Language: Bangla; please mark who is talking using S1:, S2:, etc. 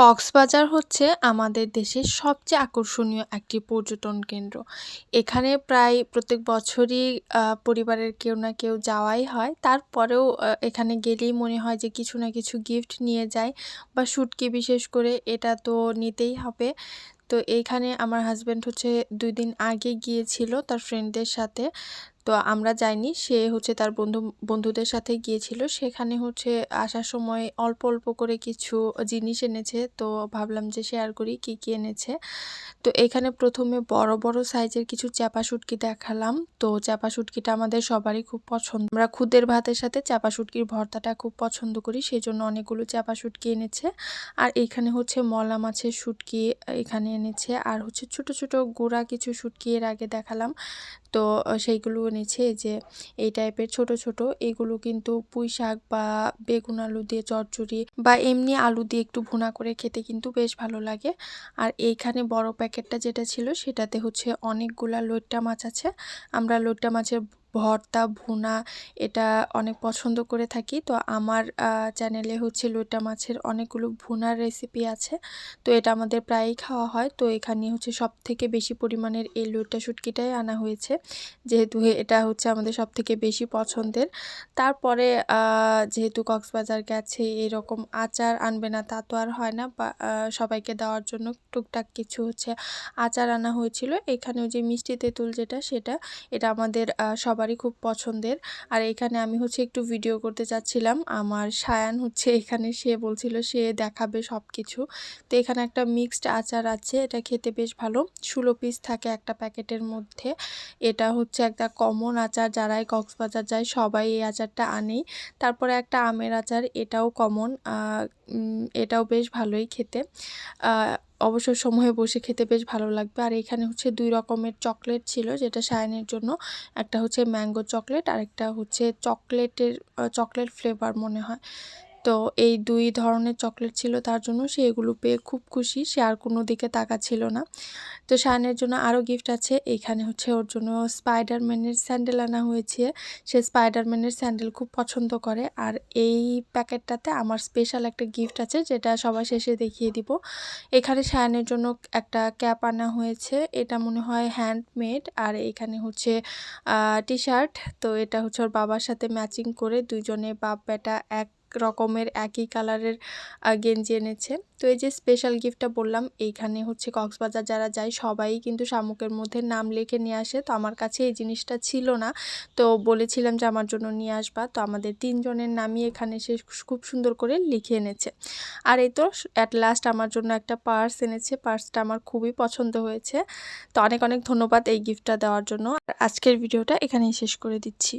S1: কক্সবাজার হচ্ছে আমাদের দেশের সবচেয়ে আকর্ষণীয় একটি পর্যটন কেন্দ্র। এখানে প্রায় প্রত্যেক বছরই পরিবারের কেউ না কেউ যাওয়াই হয়। তারপরেও এখানে গেলেই মনে হয় যে কিছু না কিছু গিফট নিয়ে যায় বা শুটকি বিশেষ করে এটা তো নিতেই হবে। তো এইখানে আমার হাজব্যান্ড হচ্ছে দুই দিন আগে গিয়েছিল তার ফ্রেন্ডদের সাথে। তো আমরা যাইনি। সে হচ্ছে তার বন্ধু, বন্ধুদের সাথে গিয়েছিল। সেখানে হচ্ছে আসার সময় অল্প অল্প করে কিছু জিনিস এনেছে। তো ভাবলাম যে শেয়ার করি কি কি এনেছে। তো এখানে প্রথমে বড় বড় সাইজের কিছু চাপা শুটকি দেখালাম। তো চাপা শুটকিটা আমাদের সবারই খুব পছন্দ। আমরা খুদের ভাতের সাথে চাপা শুটকির ভর্তাটা খুব পছন্দ করি। সেই জন্য অনেকগুলো চাপা শুটকি এনেছে। আর এখানে হচ্ছে মলা মাছের শুটকি এখানে এনেছে। আর হচ্ছে ছোট ছোট গুঁড়া কিছু শুটকি এর আগে দেখালাম। তো সেইগুলো এই যে এই টাইপের ছোট ছোট, এগুলো কিন্তু পুঁই শাক বা বেগুন আলু দিয়ে চচ্চড়ি বা এমনি আলু দিয়ে একটু ভুনা করে খেতে কিন্তু বেশ ভালো লাগে। আর এইখানে বড় প্যাকেটটা যেটা ছিল সেটাতে হচ্ছে অনেকগুলা লোট্টা মাছ আছে। আমরা লোট্টা মাছের ভর্তা, ভুনা এটা অনেক পছন্দ করে থাকি। তো আমার চ্যানেলে হচ্ছে লইট্টা মাছের অনেকগুলো ভুনার রেসিপি আছে। তো এটা আমাদের প্রায়ই খাওয়া হয়। তো এখানে হচ্ছে সব থেকে বেশি পরিমাণের এই লইট্টা শুটকিটাই আনা হয়েছে। যেহেতু এটা হচ্ছে আমাদের সব থেকে বেশি পছন্দের। তারপরে যেহেতু কক্সবাজার গেছে, এরকম আচার আনবে না তা তো আর হয় না। সবাইকে দেওয়ার জন্য টুকটাক কিছু হচ্ছে আচার আনা হয়েছিল। এখানেও যে মিষ্টি তেঁতুল যেটা, সেটা এটা আমাদের সবারই খুব পছন্দের। আর এখানে আমি হচ্ছে একটু ভিডিও করতে চাচ্ছিলাম। আমার সায়ান হচ্ছে এখানে, সে বলছিল সে দেখাবে সব কিছু তো এখানে একটা মিক্সড আচার আছে, এটা খেতে বেশ ভালো। ষোলো পিস থাকে একটা প্যাকেটের মধ্যে। এটা হচ্ছে একটা কমন আচার, যারাই কক্সবাজার যায় সবাই এই আচারটা আনেই। তারপরে একটা আমের আচার, এটাও কমন এটাও বেশ ভালোই খেতে। অবসর সময়ে বসে খেতে বেশ ভালো লাগবে। আর এখানে হচ্ছে দুই রকমের চকলেট ছিল, যেটা সায়নের জন্য। একটা হচ্ছে ম্যাঙ্গো চকলেট আর একটা হচ্ছে চকলেটের চকলেট ফ্লেভার মনে হয়। তো এই দুই ধরনের চকলেট ছিল তার জন্য, সে এগুলো পেয়ে খুব খুশি, সে আর কোনো দিকে তাকাচ্ছিল না। তো শায়নের জন্য আরও গিফট আছে, এখানে হচ্ছে ওর জন্য স্পাইডারম্যানের স্যান্ডেল আনা হয়েছে। সে স্পাইডারম্যানের স্যান্ডেল খুব পছন্দ করে, আর এই প্যাকেটটাতে আমার স্পেশাল একটা গিফট আছে, যেটা সবার শেষে দেখিয়ে দিব। এখানে শায়নের জন্য একটা ক্যাপ আনা হয়েছে, এটা মনে হয় হ্যান্ডমেড আর এখানে হচ্ছে টি শার্ট তো এটা হচ্ছে ওর বাবার সাথে ম্যাচিং করে দুজনে বাপ বেটা এক রকমের একই কালারের গেঞ্জি এনেছে। তো এই যে স্পেশাল গিফটটা বললাম, এইখানে হচ্ছে কক্সবাজার যারা যায়, সবাই কিন্তু শামুকের মধ্যে নাম লিখে নিয়ে আসে। তো আমার কাছে এই জিনিসটা ছিল না। তো বলেছিলাম যে আমার জন্য নিয়ে আসবা। তো আমাদের তিনজনের নামই এখানে সে খুব সুন্দর করে লিখে এনেছে। আর এই তো অ্যাট লাস্ট আমার জন্য একটা পার্স এনেছে। পার্সটা আমার খুবই পছন্দ হয়েছে। তো অনেক অনেক ধন্যবাদ এই গিফটটা দেওয়ার জন্য। আর আজকের ভিডিওটা এখানেই শেষ করে দিচ্ছি।